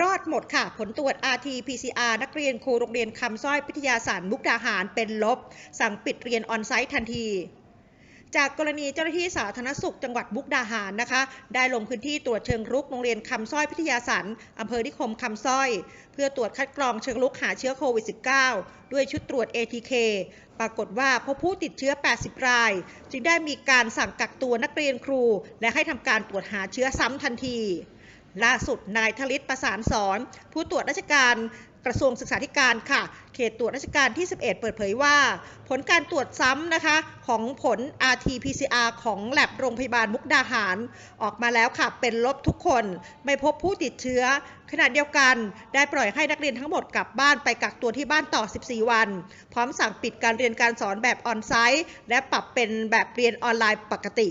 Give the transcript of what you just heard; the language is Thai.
รอดหมดค่ะ ผลตรวจ RT-PCR นักเรียนครูโรงเรียนคำสร้อยพิทยาสารมุกดาหารเป็นลบ สั่งปิดเรียนออนไซต์ทันทีจากกรณีเจ้าหน้าที่สาธารณสุขจังหวัดมุกดาหารนะคะ ได้ลงพื้นที่ตรวจเชิงรุกโรงเรียนคำสร้อยพิทยาสันอำเภอนิคมคำสร้อย เพื่อตรวจคัดกรองเชิงรุกหาเชื้อโควิด -19 ด้วยชุดตรวจ ATK ปรากฏว่าพบผู้ติดเชื้อ 80 ราย จึงได้มีการสั่งกักตัวนักเรียนครู และให้ทำการตรวจหาเชื้อซ้ำทันที ล่าสุดนายทลิตประสานสอน ผู้ตรวจราชการกระทรวงศึกษาธิการค่ะ เขตตรวจราชการที่ 11 เปิดเผยว่า ผลการตรวจซ้ำนะคะของผล RT-PCR ของแลบโรงพยาบาลมุกดาหาร ออกมาแล้วค่ะ เป็นลบทุกคน ไม่พบผู้ติดเชื้อ ขณะเดียวกันได้ปล่อยให้นักเรียนทั้งหมดกลับบ้านไปกักตัวที่บ้านต่อ 14 วัน พร้อมสั่งปิดการเรียนการสอนแบบออนไซต์ และปรับเป็นแบบเรียนออนไลน์ปกติ